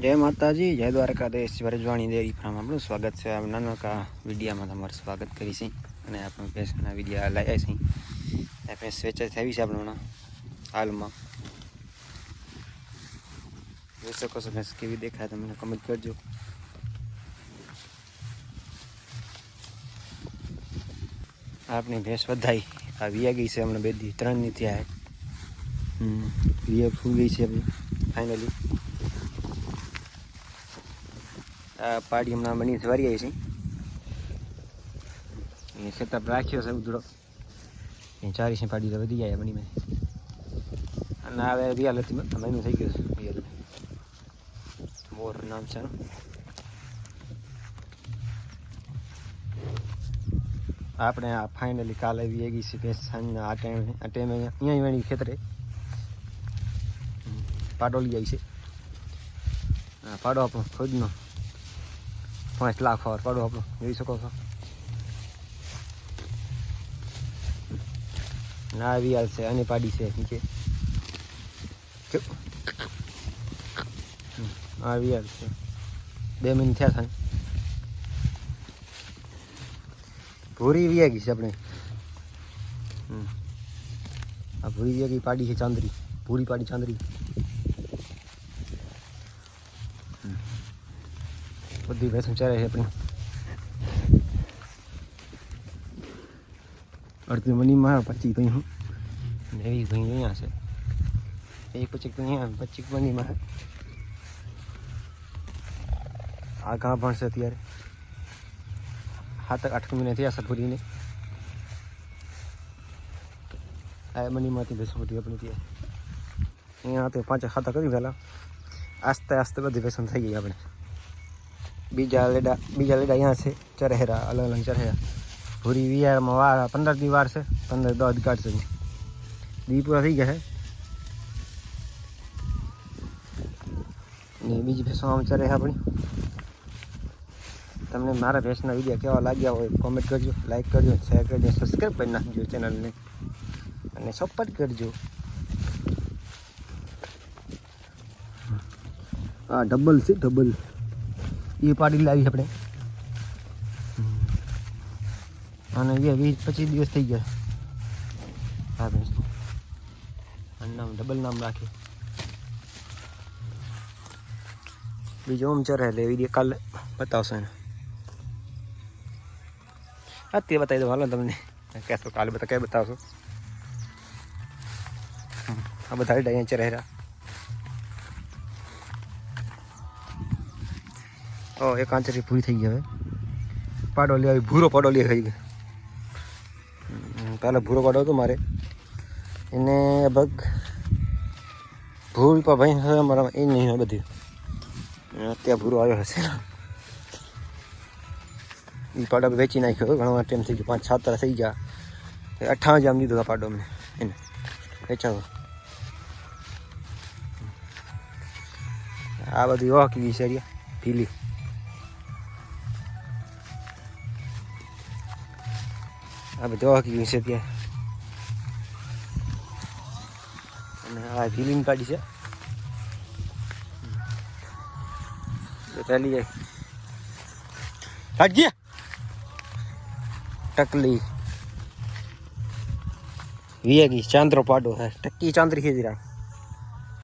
जय माता जी जय द्वारका देश वरजवाणी देरी फ्राम आप स्वागत है आप नवा वीडियो में तर स्वागत करी अने आप फेस वीडियो लाया सी फेस वेच थे भी आप हाल में वैसे कसो फेस के भी देखा है मैंने कमेंट करजो आपने भेस बधाई आ वी गई से हमने बेदी त्रन नीति आए वी फूल गई से फाइनली આ પાડી હમણાં બની સવારી આવી છે એ સેટઅપ રાખ્યો છે ઉધડો એ ચારી છે પાડી તો વધી ગયા બની અને હવે રિયલ હતી મહિનો થઈ ગયો છે રિયલ મોર નામ છે આપણે આ ફાઇનલી કાલે આવી ગઈ છે ભેંસ સાંજના આ ટાઈમે આ ટાઈમે અહીંયા વેણી ખેતરે પાડોલી આવી છે પાડો આપણો ખુદનો पांच लाख फॉर पड़ो आप जी सको ना भी से आने पाड़ी से हम्म, नीचे आवी से बे मिन थे था भूरी भी है अपने हम्म। भूरी भी है पाड़ी है चांदरी भूरी पाड़ी चांदरी बुद्धी बैठ बचा रहे अपनी और तुम मनी मार पच्ची तो हूँ मैं भी हूँ यहाँ से एक पच्चीक तो नहीं है पच्चीक मनी मार आ कहाँ सकती यार हाथ तक अटक मिले थे या सतपुरी ने आए मनी माती बैसे बुद्धी अपनी थी यहाँ तो पाँच खाता कभी पहला आस्ते आस्ते बदी बेसन सही है अपने બીજા લેડા બીજા લેડા અહીંયા છે ચરેરા અલગ અલગ ચરેરા ભૂરી વિયારમાં વાર પંદર દી વાર છે પંદર દસ કાઢશે દી પૂરા થઈ ગયા છે ને બીજી ભેંસો આમ ચરે આપણી તમને મારા ભેંસના વિડીયો કેવા લાગ્યા હોય કોમેન્ટ કરજો લાઇક કરજો શેર કરજો સબસ્ક્રાઈબ કરી નાખજો ચેનલને અને સપોર્ટ કરજો આ ડબલ છે ડબલ એ પાડી લાવી આપણે અને એ વીસ પચીસ દિવસ થઈ ગયા હા ભેંસનું નામ ડબલ નામ રાખી બીજો ઓમ ચરે એટલે વિડીયો કાલે બતાવશો એને અત્યારે બતાવી દો હાલો તમને કહેશો કાલે બતા ક્યાં બતાવશો આ બધા ડાયા ચહેરા ओ ये कांची पूरी થઈ ગઈ હવે પાડો લે આવી ભૂરો પાડો લે હાઈ કે કાલે ભૂરો બડાવતો મારે એને અભક ભૂરી પા ભાઈ મરા એની ન બધી એ અત્યારે ભૂરો આવ્યો છે ઈ પાડો વેચી નાખ્યો ઘણા ટાઈમ થઈ ગયો 5 6 કલાક થઈ ગયા 8 આ જંગી તો પાડો મને એ ચાલો આ બધી ઓકવી ચરિયા ફીલી આ બધું વાગી ગયું છે ત્યાં અને આ ફિલિંગ કાઢી છે ચાલી જાય હટ ગયા ટકલી વીએગી ચાંદ્રો પાડો હે ટક્કી ચાંદ્રી ખેજીરા